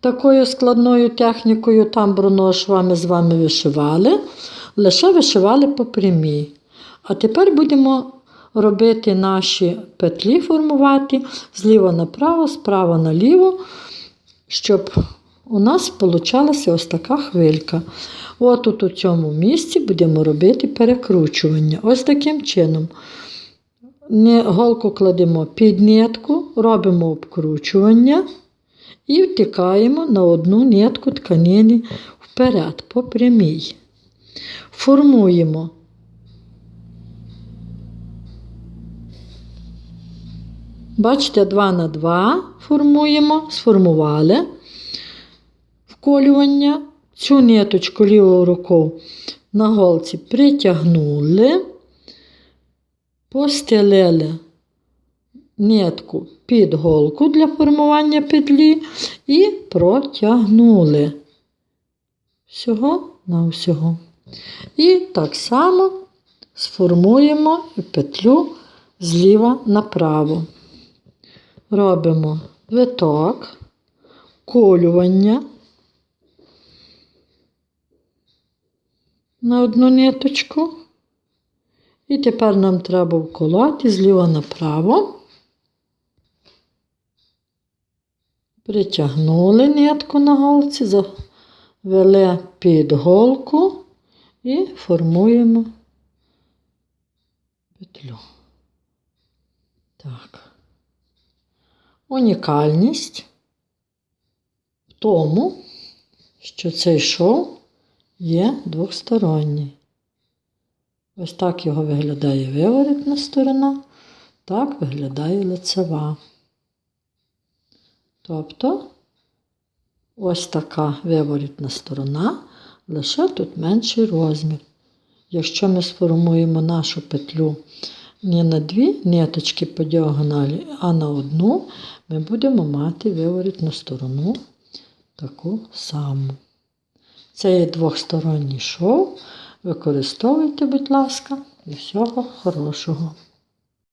такою складною технікою тамбурного шва ми з вами вишивали, лише вишивали по прямій. А тепер будемо робити наші петлі, формувати зліва направо, справа наліво, щоб у нас получалася ось така хвилька. От тут у цьому місці будемо робити перекручування. Ось таким чином. Голку кладемо під нитку, робимо обкручування і втикаємо на одну нитку тканини вперед, по прямій. Формуємо. Бачите, 2 на 2 формуємо, сформували вколювання. Цю ниточку лівою рукою на голці притягнули, постелили нитку під голку для формування петлі і протягнули всього на всього. І так само сформуємо петлю зліва направо. Робимо виток, колювання на одну ниточку. І тепер нам треба вколоти зліва направо. Притягнули нитку на голці, завели під голку і формуємо петлю. Так. Унікальність в тому, що цей шов є двосторонній. Ось так його виглядає виворітна сторона, так виглядає лицева. Тобто ось така виворітна сторона, лише тут менший розмір. Якщо ми сформуємо нашу петлю не на дві ниточки по діагоналі, а на одну, ми будемо мати виворітну сторону таку саму. Це є двохсторонній шов. Використовуйте, будь ласка, і всього хорошого.